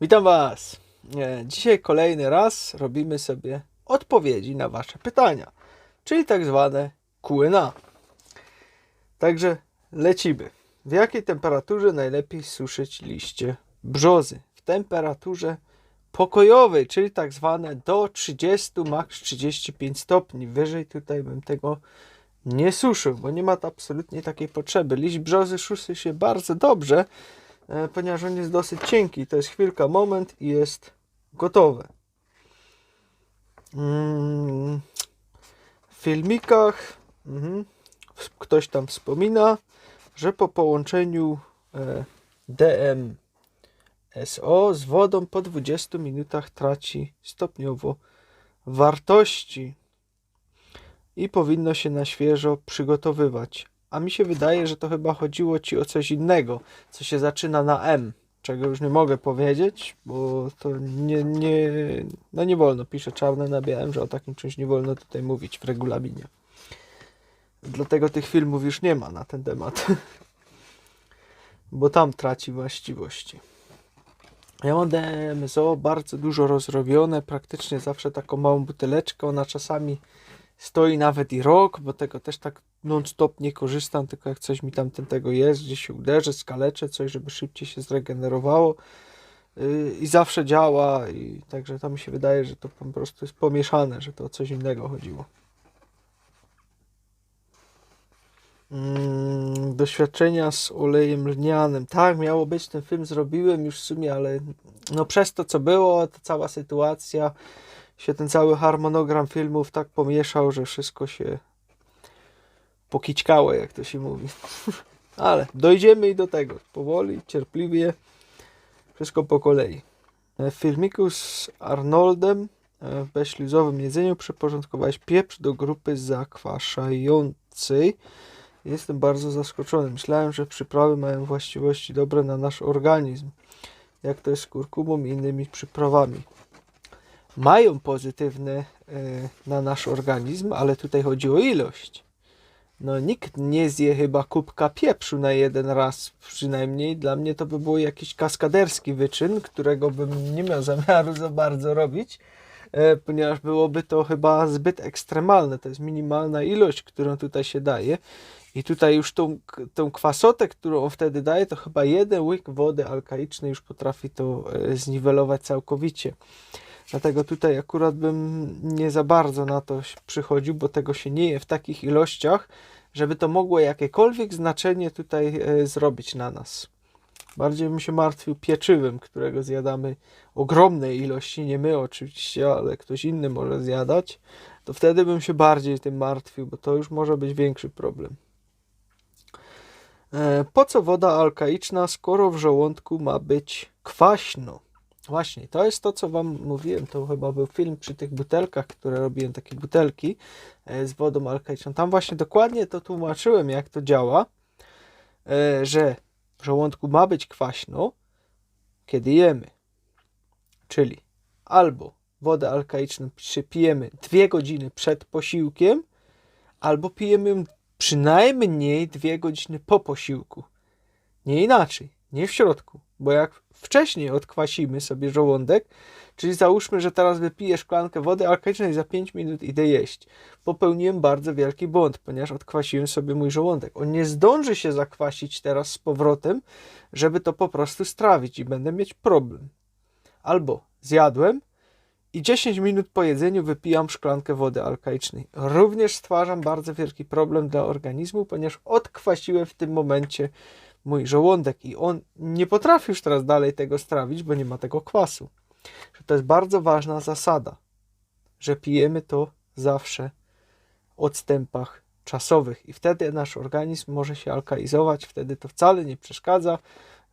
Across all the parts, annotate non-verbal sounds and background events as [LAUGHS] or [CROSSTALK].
Witam Was. Dzisiaj kolejny raz robimy sobie odpowiedzi na Wasze pytania, czyli tak zwane Q&A. Także lecimy. W jakiej temperaturze najlepiej suszyć liście brzozy? W temperaturze pokojowej, czyli tak zwane do 30, max 35 stopni. Wyżej tutaj bym tego nie suszył, bo nie ma to absolutnie takiej potrzeby. Liść brzozy suszy się bardzo dobrze, ponieważ on jest dosyć cienki. To jest chwilka, moment i jest gotowe. Mm, W filmikach mhm, ktoś tam wspomina, że po połączeniu e, DMSO z wodą po 20 minutach traci stopniowo wartości i powinno się na świeżo przygotowywać. A mi się wydaje, że to chyba chodziło ci o coś innego, co się zaczyna na M, czego już nie mogę powiedzieć, bo to nie, nie, no nie wolno, pisze czarne na białym, że o takim czymś nie wolno tutaj mówić w regulaminie. Dlatego tych filmów już nie ma na ten temat, [LAUGHS] bo tam traci właściwości. Ja mam DMSO bardzo dużo rozrobione, praktycznie zawsze taką małą buteleczkę, ona czasami stoi nawet i rok, bo tego też tak non-stop nie korzystam, tylko jak coś mi tam tego jest, gdzieś się uderzę, skaleczę coś, żeby szybciej się zregenerowało yy, i zawsze działa i także to mi się wydaje, że to po prostu jest pomieszane, że to o coś innego chodziło. Mm, doświadczenia z olejem lnianym. Tak, miało być, ten film zrobiłem już w sumie, ale no przez to co było, ta cała sytuacja, się ten cały harmonogram filmów tak pomieszał, że wszystko się pokićkało, jak to się mówi. [LAUGHS] Ale dojdziemy i do tego. Powoli, cierpliwie, wszystko po kolei. W filmiku z Arnoldem e, w bezśluzowym jedzeniu przyporządkowałeś pieprz do grupy zakwaszającej. Jestem bardzo zaskoczony. Myślałem, że przyprawy mają właściwości dobre na nasz organizm. Jak to jest z kurkumą i innymi przyprawami mają pozytywne e, na nasz organizm, ale tutaj chodzi o ilość. No nikt nie zje chyba kubka pieprzu na jeden raz przynajmniej. Dla mnie to by był jakiś kaskaderski wyczyn, którego bym nie miał [LAUGHS] zamiaru za bardzo robić, e, ponieważ byłoby to chyba zbyt ekstremalne. To jest minimalna ilość, którą tutaj się daje. I tutaj już tą, tą kwasotę, którą on wtedy daje, to chyba jeden łyk wody alkaicznej już potrafi to e, zniwelować całkowicie. Dlatego tutaj akurat bym nie za bardzo na to przychodził, bo tego się nie je w takich ilościach, żeby to mogło jakiekolwiek znaczenie tutaj e, zrobić na nas. Bardziej bym się martwił pieczywem, którego zjadamy ogromnej ilości, nie my oczywiście, ale ktoś inny może zjadać, to wtedy bym się bardziej tym martwił, bo to już może być większy problem. E, Po co woda alkaiczna, skoro w żołądku ma być kwaśno? Właśnie, to jest to, co Wam mówiłem. To chyba był film przy tych butelkach, które robiłem, takie butelki e, z wodą alkaiczną. Tam właśnie dokładnie to tłumaczyłem, jak to działa, e, że w żołądku ma być kwaśno, kiedy jemy. Czyli albo wodę alkaiczną pijemy dwie godziny przed posiłkiem, albo pijemy ją przynajmniej dwie godziny po posiłku. Nie inaczej, nie w środku, bo jak wcześniej odkwasimy sobie żołądek, czyli załóżmy, że teraz wypiję szklankę wody alkalicznej za 5 minut idę jeść. Popełniłem bardzo wielki błąd, ponieważ odkwasiłem sobie mój żołądek. On nie zdąży się zakwasić teraz z powrotem, żeby to po prostu strawić i będę mieć problem. Albo zjadłem i 10 minut po jedzeniu wypijam szklankę wody alkalicznej. Również stwarzam bardzo wielki problem dla organizmu, ponieważ odkwasiłem w tym momencie mój żołądek i on nie potrafi już teraz dalej tego strawić, bo nie ma tego kwasu. To jest bardzo ważna zasada, że pijemy to zawsze w odstępach czasowych i wtedy nasz organizm może się alkalizować, wtedy to wcale nie przeszkadza,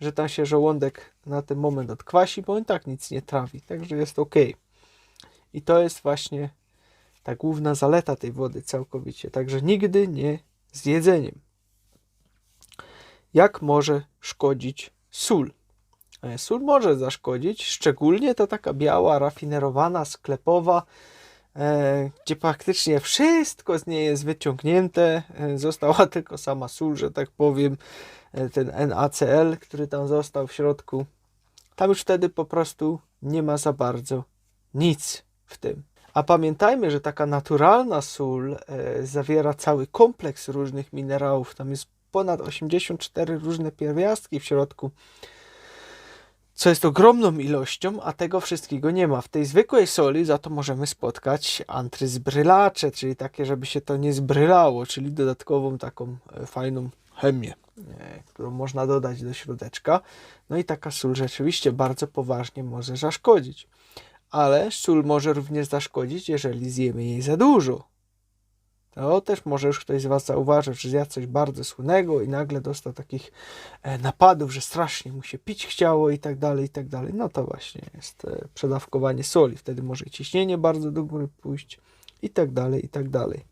że tam się żołądek na ten moment odkwasi, bo on tak nic nie trawi, także jest ok. I to jest właśnie ta główna zaleta tej wody całkowicie, także nigdy nie z jedzeniem jak może szkodzić sól. E, Sól może zaszkodzić, szczególnie to taka biała, rafinerowana, sklepowa, e, gdzie praktycznie wszystko z niej jest wyciągnięte. E, Została [LAUGHS] tylko sama sól, że tak powiem, ten NaCl, który tam został w środku. tam już wtedy po prostu nie ma za bardzo nic w tym. A pamiętajmy, że taka naturalna sól zawiera cały kompleks różnych minerałów. Tam jest ponad 84 różne pierwiastki w środku, co jest ogromną ilością, a tego wszystkiego nie ma. W tej zwykłej soli za to możemy spotkać antryzbrylacze, czyli takie, żeby się to nie zbrylało, czyli dodatkową taką e, fajną chemię, e, którą można dodać do środeczka. No i taka sól rzeczywiście bardzo poważnie może zaszkodzić. Ale sól może również zaszkodzić, jeżeli zjemy jej za dużo. To też może już ktoś z Was zauważył, że zjadł coś bardzo słonego i nagle dostał takich e, napadów, że strasznie mu się pić chciało i tak dalej, i tak dalej. No to właśnie jest e, przedawkowanie soli. Wtedy może ciśnienie bardzo do góry pójść i tak dalej, i tak dalej.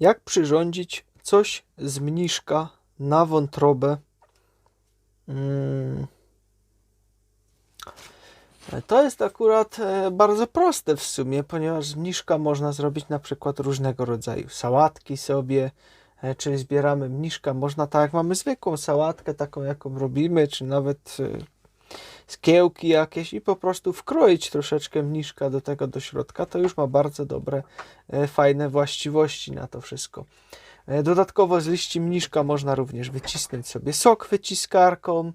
Jak przyrządzić coś z mniszka na wątrobę? Mm. To jest akurat e, bardzo proste w sumie, ponieważ z mniszka można zrobić na przykład różnego rodzaju sałatki sobie, e, czyli zbieramy mniszka, można tak jak mamy zwykłą sałatkę, taką jaką robimy, czy nawet e, skiełki jakieś i po prostu wkroić troszeczkę mniszka do tego do środka, to już ma bardzo dobre, fajne właściwości na to wszystko. Dodatkowo z liści mniszka można również wycisnąć sobie sok wyciskarką,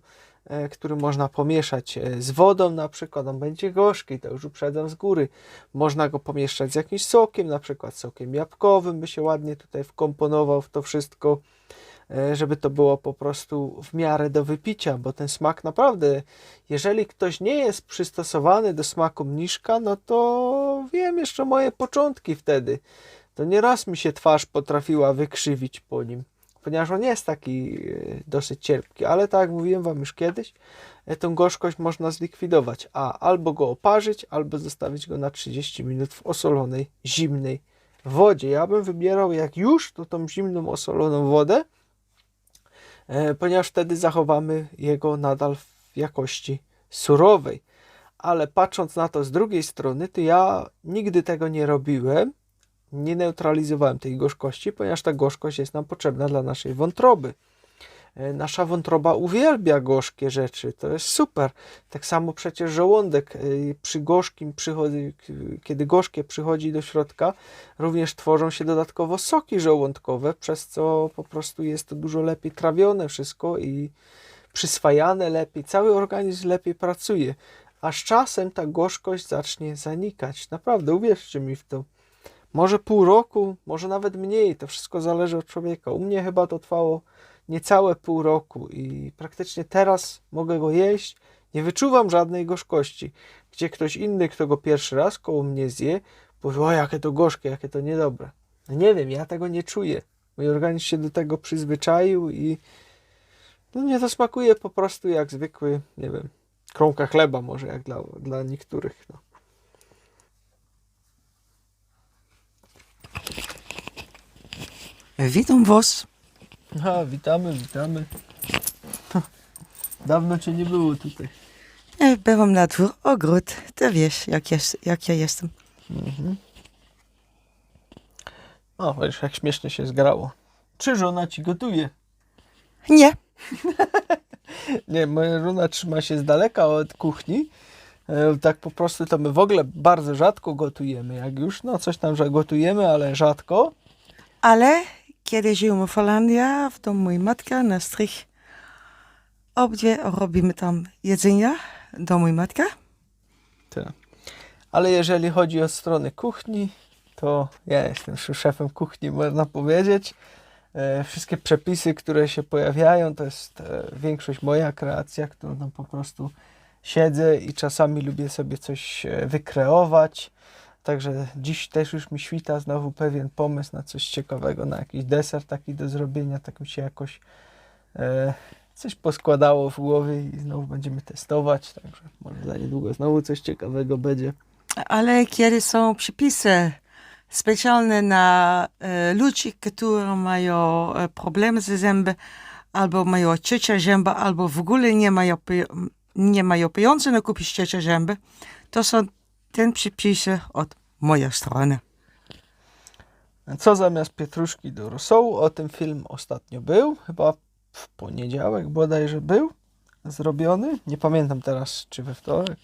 który można pomieszać e, z wodą na przykład, on będzie gorzki, to już uprzedzam z góry. Można go pomieszać z jakimś sokiem, na przykład sokiem jabłkowym, by się ładnie tutaj wkomponował w to wszystko, e, żeby to było po prostu w miarę do wypicia, bo ten smak naprawdę, jeżeli ktoś nie jest przystosowany do smaku mniszka, no to wiem jeszcze moje początki wtedy. To nieraz mi się twarz potrafiła wykrzywić po nim ponieważ on jest taki e, dosyć cierpki, ale tak jak mówiłem Wam już kiedyś, e, tą gorzkość można zlikwidować, a albo go oparzyć, albo zostawić go na 30 minut w osolonej, zimnej wodzie. Ja bym wybierał jak już, to tą zimną, osoloną wodę, e, ponieważ wtedy zachowamy jego nadal w jakości surowej. Ale patrząc na to z drugiej strony, to ja nigdy tego nie robiłem, nie neutralizowałem tej gorzkości, ponieważ ta gorzkość jest nam potrzebna dla naszej wątroby. E, nasza wątroba uwielbia gorzkie rzeczy, to jest super. Tak samo przecież żołądek e, przy gorzkim przychodzi, kiedy gorzkie przychodzi do środka, również tworzą się dodatkowo soki żołądkowe, przez co po prostu jest to dużo lepiej trawione wszystko i przyswajane lepiej, cały organizm lepiej pracuje. A z czasem ta gorzkość zacznie zanikać. Naprawdę, uwierzcie mi w to. Może pół roku, może nawet mniej, to wszystko zależy od człowieka. U mnie chyba to trwało niecałe pół roku i praktycznie teraz mogę go jeść, nie wyczuwam żadnej gorzkości. Gdzie ktoś inny, kto go pierwszy raz koło mnie zje, powie, o jakie to gorzkie, jakie to niedobre. No nie wiem, ja tego nie czuję. Mój organizm się do tego przyzwyczaił i no mnie to smakuje po prostu jak zwykły, nie wiem, kromka chleba może, jak dla, dla niektórych. No. Witam Was. A, witamy, witamy. Dawno cię nie było tutaj. Ja byłam na dwór ogród. Ty wiesz, jak, jest, jak ja jestem. Mhm. O, wiesz, jak śmiesznie się zgrało. Czy żona ci gotuje? Nie. [LAUGHS] Nie, moja żona trzyma się z daleka od kuchni. E, Tak po prostu to my w ogóle bardzo rzadko gotujemy. Jak już, no coś tam, że gotujemy, ale rzadko. Ale kiedy żyjemy w Holandii, w domu mojej matki na strych, obdwie robimy tam jedzenia do mojej matki. Tak. Ale jeżeli chodzi o stronę kuchni, to ja jestem szefem kuchni, można powiedzieć. E, Wszystkie przepisy, które się pojawiają, to jest e, większość moja kreacja, którą tam po prostu siedzę i czasami lubię sobie coś e, wykreować. Także dziś też już mi świta znowu pewien pomysł na coś ciekawego, na jakiś deser taki do zrobienia. Tak mi się jakoś e, coś poskładało w głowie i znowu będziemy testować. Także może za niedługo znowu coś ciekawego będzie. Ale kiedy są przepisy specjalne na e, ludzi, którzy mają e, problemy ze zęby, albo mają ciecie zęba, albo w ogóle nie mają, nie mają pieniędzy na kupić ciecie zęby, to są te przepisy od mojej strony. Co zamiast pietruszki do rosołu? O tym film ostatnio był, chyba w poniedziałek bodajże był. zrobiony. Nie pamiętam teraz, czy we wtorek.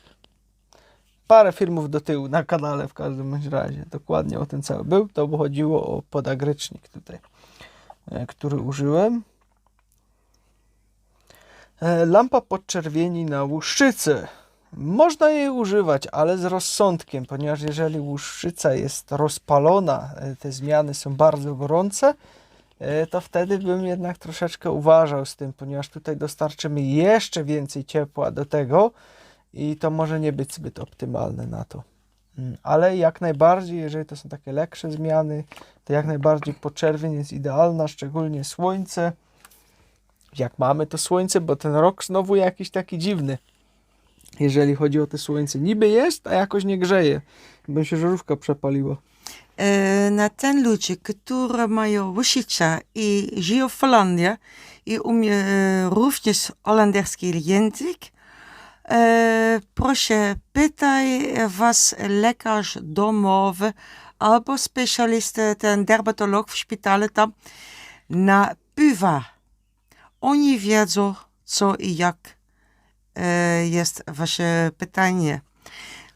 Parę filmów do tyłu na kanale w każdym razie. Dokładnie o tym cały był. To chodziło o podagrycznik tutaj, e, który użyłem. E, Lampa podczerwieni na łuszczycy. Można jej używać, ale z rozsądkiem, ponieważ jeżeli łuszczyca jest rozpalona, e, te zmiany są bardzo gorące, e, to wtedy bym jednak troszeczkę uważał z tym, ponieważ tutaj dostarczymy jeszcze więcej ciepła do tego i to może nie być zbyt optymalne na to. Mm, Ale jak najbardziej, jeżeli to są takie leksze zmiany, to jak najbardziej podczerwień jest idealna, szczególnie słońce. Jak mamy to słońce, bo ten rok znowu jakiś taki dziwny. Jeżeli chodzi o to słońce, niby jest, a jakoś nie grzeje. By się żarówka przepaliła. E, na ten ludzie, którzy mają łysica i żyją w Holandii i umie e, również holenderski język, e, proszę pytaj was lekarz domowy albo specjalista, ten dermatolog w szpitalu tam na PUWA. Oni wiedzą, co i jak e, jest wasze pytanie.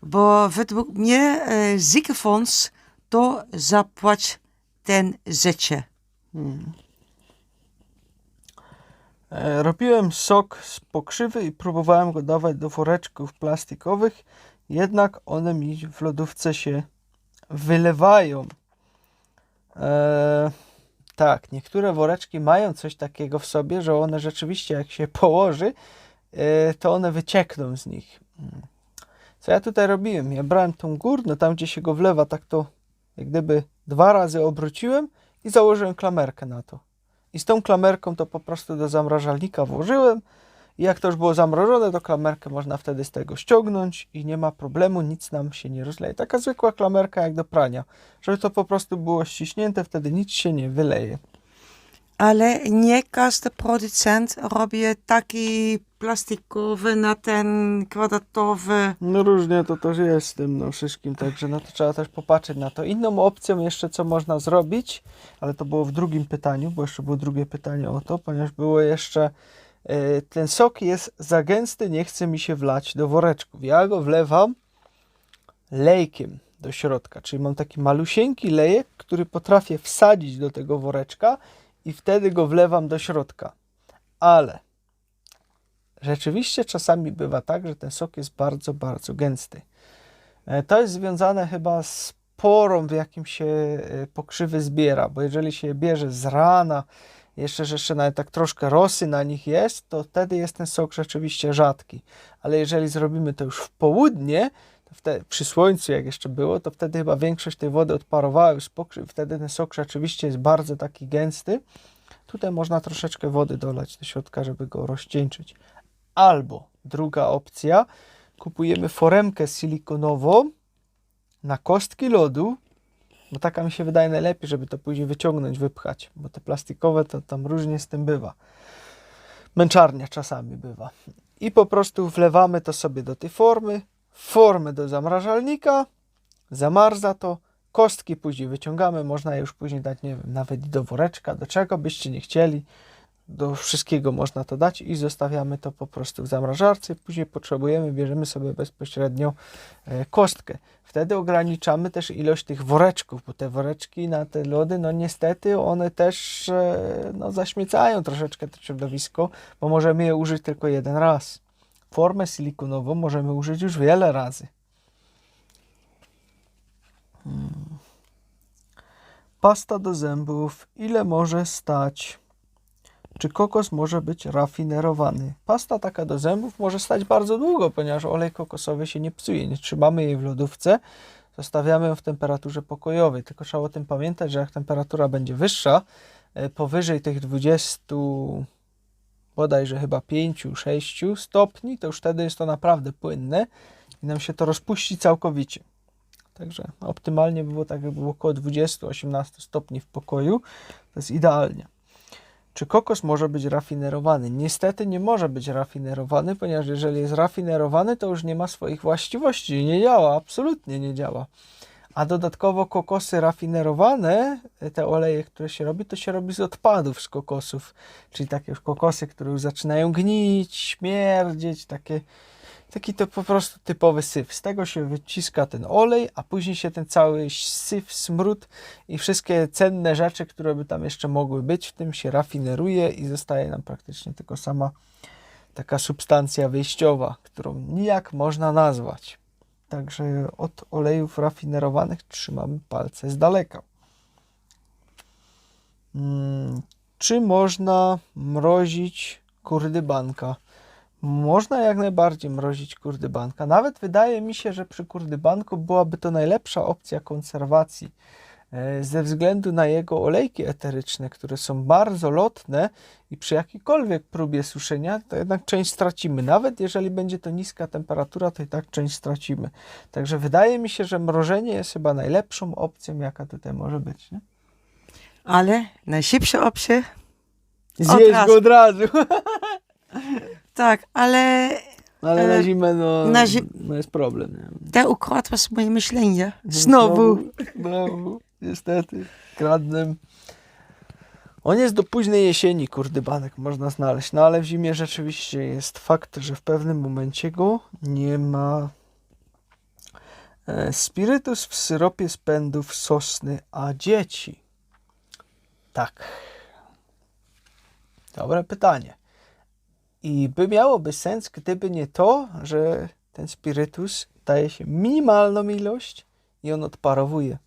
Bo według mnie e, ziekenfonds to zapłać ten życie. E, Robiłem sok z pokrzywy i próbowałem go dawać do woreczków plastikowych, jednak one mi w lodówce się wylewają. E, tak, niektóre woreczki mają coś takiego w sobie, że one rzeczywiście jak się położy, e, to one wyciekną z nich. Mm. Co ja tutaj robiłem? Ja brałem tą górną, tam gdzie się go wlewa, tak to jak gdyby dwa razy obróciłem i założyłem klamerkę na to. I z tą klamerką to po prostu do zamrażalnika włożyłem. I jak to już było zamrożone, to klamerkę można wtedy z tego ściągnąć i nie ma problemu, nic nam się nie rozleje. Taka zwykła klamerka jak do prania. Żeby to po prostu było ściśnięte, wtedy nic się nie wyleje. Ale nie każdy producent robi taki plastikowy na ten kwadratowy. No różnie to też jest z tym no, wszystkim, także no to trzeba też popatrzeć na to. Inną opcją jeszcze, co można zrobić, ale to było w drugim pytaniu, bo jeszcze było drugie pytanie o to, ponieważ było jeszcze ten sok jest za gęsty, nie chce mi się wlać do woreczków. Ja go wlewam lejkiem do środka, czyli mam taki malusieńki lejek, który potrafię wsadzić do tego woreczka i wtedy go wlewam do środka. Ale rzeczywiście czasami bywa tak, że ten sok jest bardzo, bardzo gęsty. E, To jest związane chyba z porą, w jakim się e, pokrzywy zbiera, bo jeżeli się bierze z rana, jeszcze, że jeszcze nawet tak troszkę rosy na nich jest, to wtedy jest ten sok rzeczywiście rzadki. Ale jeżeli zrobimy to już w południe, wtedy, przy słońcu jak jeszcze było, to wtedy chyba większość tej wody odparowała już wtedy ten sok rzeczywiście jest bardzo taki gęsty. Tutaj można troszeczkę wody dolać do środka, żeby go rozcieńczyć. Albo druga opcja, kupujemy foremkę silikonową na kostki lodu, bo taka mi się wydaje najlepiej, żeby to później wyciągnąć, wypchać, bo te plastikowe to tam różnie z tym bywa. Męczarnia czasami bywa. I po prostu wlewamy to sobie do tej formy, formę do zamrażalnika, zamarza to, kostki później wyciągamy, można je już później dać, nie wiem, nawet do woreczka, do czego byście nie chcieli, do wszystkiego można to dać i zostawiamy to po prostu w zamrażarce. Później potrzebujemy, bierzemy sobie bezpośrednio e, kostkę. Wtedy ograniczamy też ilość tych woreczków, bo te woreczki na te lody, no niestety one też e, no, zaśmiecają troszeczkę to środowisko, bo możemy je użyć tylko jeden raz. Formę silikonową możemy użyć już wiele razy. Hmm. Pasta do zębów. Ile może stać? Czy kokos może być rafinerowany? Pasta taka do zębów może stać bardzo długo, ponieważ olej kokosowy się nie psuje. Nie trzymamy jej w lodówce, zostawiamy ją w temperaturze pokojowej. Tylko trzeba o tym pamiętać, że jak temperatura będzie wyższa, e, powyżej tych 20, bodajże chyba 5-6 stopni, to już wtedy jest to naprawdę płynne i nam się to rozpuści całkowicie. Także optymalnie by było tak, jakby było około 20-18 stopni w pokoju. To jest idealnie. Czy kokos może być rafinerowany? Niestety nie może być rafinerowany, ponieważ jeżeli jest rafinerowany, to już nie ma swoich właściwości. Nie działa, absolutnie nie działa. A dodatkowo kokosy rafinerowane, te oleje, które się robi, to się robi z odpadów z kokosów. Czyli takie już kokosy, które już zaczynają gnić, śmierdzieć, takie, taki to po prostu typowy syf. Z tego się wyciska ten olej, a później się ten cały syf, smród i wszystkie cenne rzeczy, które by tam jeszcze mogły być, w tym się rafineruje i zostaje nam praktycznie tylko sama taka substancja wyjściowa, którą nijak można nazwać. Także od olejów rafinerowanych trzymamy palce z daleka. Mm, czy można mrozić kurdybanka? Można jak najbardziej mrozić kurdybanka. Nawet wydaje mi się, że przy kurdybanku byłaby to najlepsza opcja konserwacji e, ze względu na jego olejki eteryczne, które są bardzo lotne i przy jakiejkolwiek próbie suszenia, to jednak część stracimy. Nawet jeżeli będzie to niska temperatura, to i tak część stracimy. Także wydaje mi się, że mrożenie jest chyba najlepszą opcją, jaka tutaj może być. Nie? Ale najszybsza opcja, Zjeść go od razu. [LAUGHS] tak, ale Ale na zimę, no, na zi- no jest problem. Nie? to ukradła moje myślenie. Znowu. Znowu, niestety, kradnę. On jest do późnej jesieni, kurdybanek można znaleźć, no ale w zimie rzeczywiście jest fakt, że w pewnym momencie go nie ma. E, Spirytus w syropie z pędów sosny, a dzieci. Tak. Dobre pytanie. I by miałoby sens, gdyby nie to, że ten spirytus daje się minimalną ilość i on odparowuje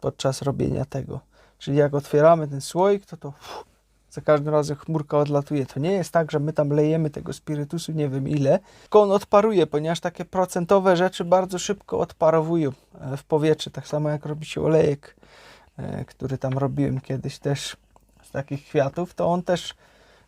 podczas robienia tego. Czyli jak otwieramy ten słoik, to to uff, za każdym razem chmurka odlatuje. To nie jest tak, że my tam lejemy tego spirytusu nie wiem ile, tylko on odparuje, ponieważ takie procentowe rzeczy bardzo szybko odparowują e, w powietrze. Tak samo jak robi się olejek, e, który tam robiłem kiedyś też z takich kwiatów, to on też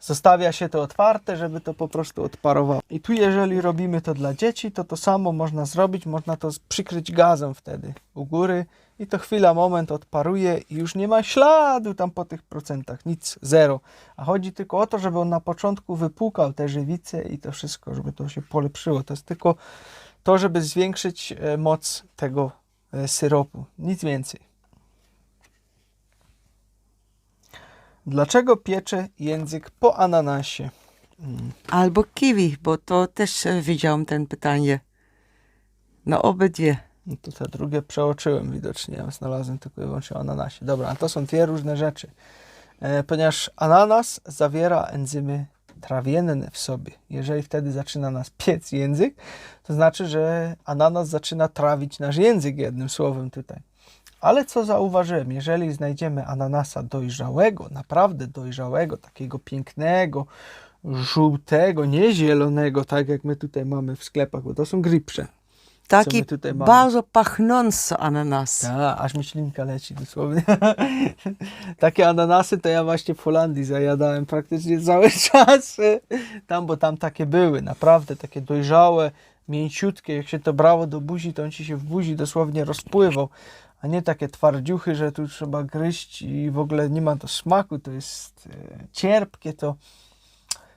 zostawia się to otwarte, żeby to po prostu odparowało. I tu jeżeli robimy to dla dzieci, to to samo można zrobić, można to przykryć gazem wtedy u góry i to chwila, moment odparuje i już nie ma śladu tam po tych procentach, nic, zero. A chodzi tylko o to, żeby on na początku wypłukał te żywice i to wszystko, żeby to się polepszyło. To jest tylko to, żeby zwiększyć e, moc tego e, syropu, nic więcej. Dlaczego piecze język po ananasie? Mm. Albo kiwi, bo to też e, widziałam ten pytanie. Na obydwie. No to te drugie przeoczyłem widocznie. Ja znalazłem tylko i wyłącznie o ananasie. Dobra, a to są dwie różne rzeczy. E, ponieważ ananas zawiera enzymy trawienne w sobie. Jeżeli wtedy zaczyna nas piec język, to znaczy, że ananas zaczyna trawić nasz język jednym słowem tutaj. Ale co zauważyłem, jeżeli znajdziemy ananasa dojrzałego, naprawdę dojrzałego, takiego pięknego, żółtego, nie zielonego, tak jak my tutaj mamy w sklepach, bo to są gripsze. Taki bardzo pachnący ananas. Tak, aż mi ślinka leci dosłownie. [LAUGHS] Takie ananasy to ja właśnie w Holandii zajadałem praktycznie cały [LAUGHS] czas. Tam, bo tam takie były, naprawdę takie dojrzałe, mięciutkie. Jak się to brało do buzi, to on ci się w buzi dosłownie rozpływał. A nie takie twardziuchy, że tu trzeba gryźć i w ogóle nie ma to smaku, to jest e, cierpkie, to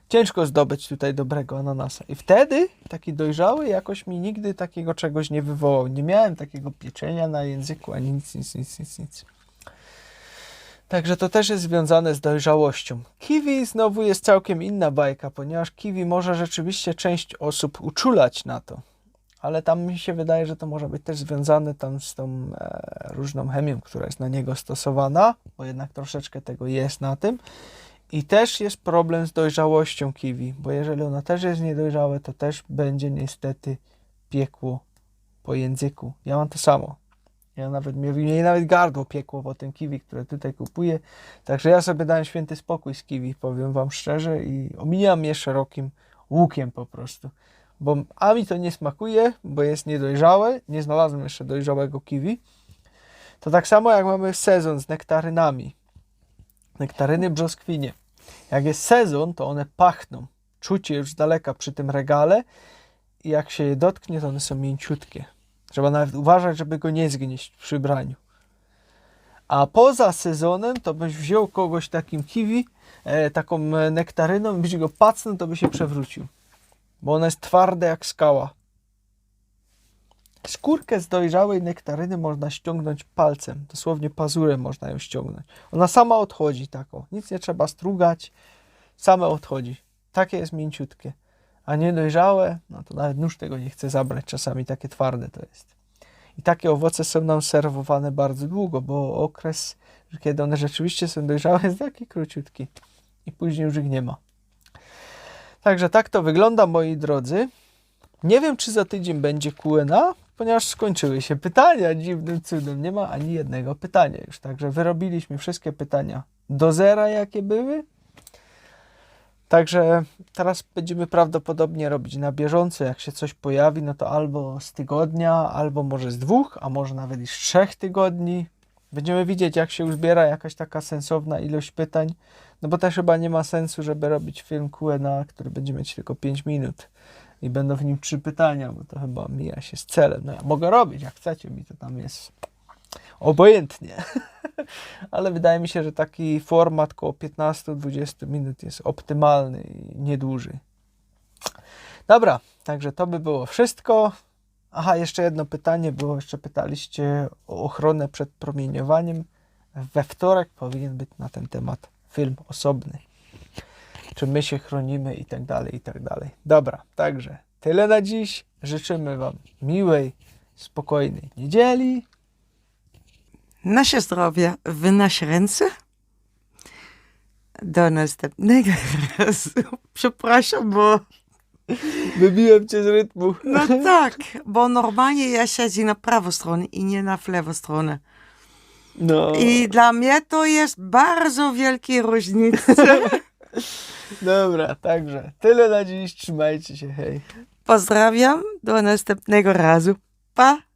ciężko zdobyć tutaj dobrego ananasa. I wtedy taki dojrzały jakoś mi nigdy takiego czegoś nie wywołał. Nie miałem takiego pieczenia na języku, ani nic, nic, nic, nic, nic. Także to też jest związane z dojrzałością. Kiwi znowu jest całkiem inna bajka, ponieważ kiwi może rzeczywiście część osób uczulać na to. Ale tam mi się wydaje, że to może być też związane tam z tą e, różną chemią, która jest na niego stosowana, bo jednak troszeczkę tego jest na tym. I też jest problem z dojrzałością kiwi, bo jeżeli ona też jest niedojrzałe, to też będzie niestety piekło po języku. Ja mam to samo. Ja nawet, mnie, mnie nawet gardło piekło po tym kiwi, które tutaj kupuję. Także ja sobie dałem święty spokój z kiwi, powiem wam szczerze i omijam je szerokim łukiem po prostu. Bo a mi to nie smakuje, bo jest niedojrzałe, nie znalazłem jeszcze dojrzałego kiwi. To tak samo jak mamy sezon z nektarynami. Nektaryny brzoskwinie. Jak jest sezon, to one pachną. Czucie już z daleka przy tym regale i jak się je dotknie, to one są mięciutkie. Trzeba nawet uważać, żeby go nie zgnieść przy braniu. A poza sezonem, to byś wziął kogoś takim kiwi, e, taką nektaryną byś go pacnął, to by się przewrócił. Bo ono jest twarde jak skała. Skórkę z dojrzałej nektaryny można ściągnąć palcem, dosłownie pazurem można ją ściągnąć. Ona sama odchodzi taką, nic nie trzeba strugać, same odchodzi. Takie jest mięciutkie. A niedojrzałe, no to nawet nóż tego nie chce zabrać, czasami takie twarde to jest. I takie owoce są nam serwowane bardzo długo, bo okres, kiedy one rzeczywiście są dojrzałe, jest taki króciutki. I później już ich nie ma. Także tak to wygląda, moi drodzy. Nie wiem, czy za tydzień będzie Q&A, ponieważ skończyły się pytania dziwnym cudem. Nie ma ani jednego pytania już. Także wyrobiliśmy wszystkie pytania do zera, jakie były. Także teraz będziemy prawdopodobnie robić na bieżąco. Jak się coś pojawi, no to albo z tygodnia, albo może z dwóch, a może nawet i z trzech tygodni. Będziemy widzieć, jak się uzbiera jakaś taka sensowna ilość pytań. No bo też chyba nie ma sensu, żeby robić film Q&A, który będzie mieć tylko 5 minut i będą w nim trzy pytania, bo to chyba mija się z celem. No ja mogę robić, jak chcecie, mi to tam jest obojętnie. [LAUGHS] Ale wydaje mi się, że taki format koło 15-20 minut jest optymalny i niedłuży. Dobra, także to by było wszystko. Aha, jeszcze jedno pytanie, bo jeszcze pytaliście o ochronę przed promieniowaniem. We wtorek powinien być na ten temat film osobny. Czy my się chronimy i tak dalej, i tak dalej. Dobra, także tyle na dziś. Życzymy Wam miłej, spokojnej niedzieli. Nasze zdrowie w nasze ręce. Do następnego [LAUGHS] razu. Przepraszam, bo Wybiłem Cię z rytmu. no tak, bo normalnie ja siedzę na prawą stronę i nie na lewą stronę. No, I dla mnie to jest bardzo wielkie różnice. [LAUGHS] dobra, także tyle na dziś. Trzymajcie się, hej. Pozdrawiam, do następnego razu. Pa!